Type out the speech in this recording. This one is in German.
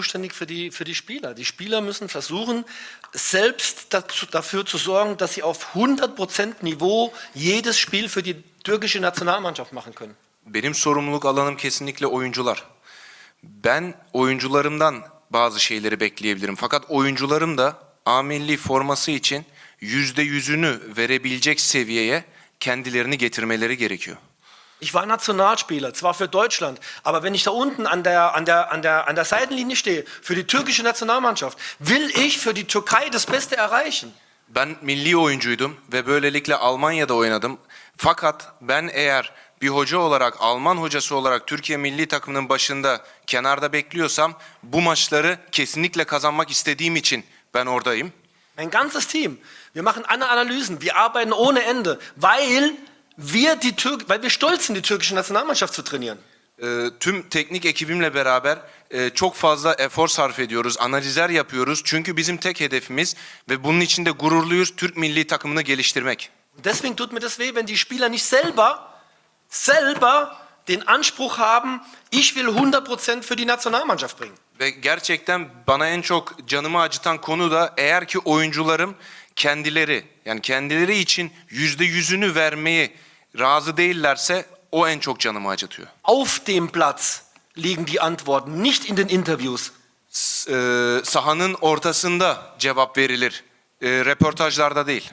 zuständig für die, für die Spieler. Die Spieler müssen versuchen, selbst dazu, dafür zu sorgen, dass sie auf 100% Niveau jedes Spiel für die türkische Nationalmannschaft machen können. Benim sorumluluk alanım kesinlikle oyuncular. Ben oyuncularımdan bazı şeyleri bekleyebilirim. Fakat oyuncularım da A forması için yüzde yüzünü verebilecek seviyeye kendilerini getirmeleri gerekiyor. Ich war Nationalspieler, zwar für Deutschland, aber wenn ich da unten an der, an der, an der, an der Seitenlinie stehe, für die türkische Nationalmannschaft, will ich für die Türkei das Beste erreichen. Ben milli oyuncuydum ve böylelikle Almanya'da oynadım. Fakat ben eğer bir hoca olarak, Alman hocası olarak Türkiye milli takımının başında kenarda bekliyorsam bu maçları kesinlikle kazanmak istediğim için ben oradayım. Ein ganzes Team. Wir machen alle Analysen, wir arbeiten ohne Ende, weil wir, die Tür weil wir stolz sind, die türkische Nationalmannschaft zu trainieren. Ee, tüm teknik ekibimle beraber e, çok fazla efor sarf ediyoruz, analizler yapıyoruz. Çünkü bizim tek hedefimiz ve bunun için de gururluyuz Türk milli takımını geliştirmek. Deswegen tut mir das weh, wenn die Spieler nicht selber, selber den Anspruch haben, ich will 100% für die Nationalmannschaft bringen. Ve gerçekten bana en çok canımı acıtan konu da eğer ki oyuncularım kendileri yani kendileri için yüzde yüzünü vermeyi razı değillerse o en çok canımı acıtıyor. Auf dem Platz liegen die Antworten, nicht in den Interviews. S- e, sahanın ortasında cevap verilir, e, röportajlarda değil.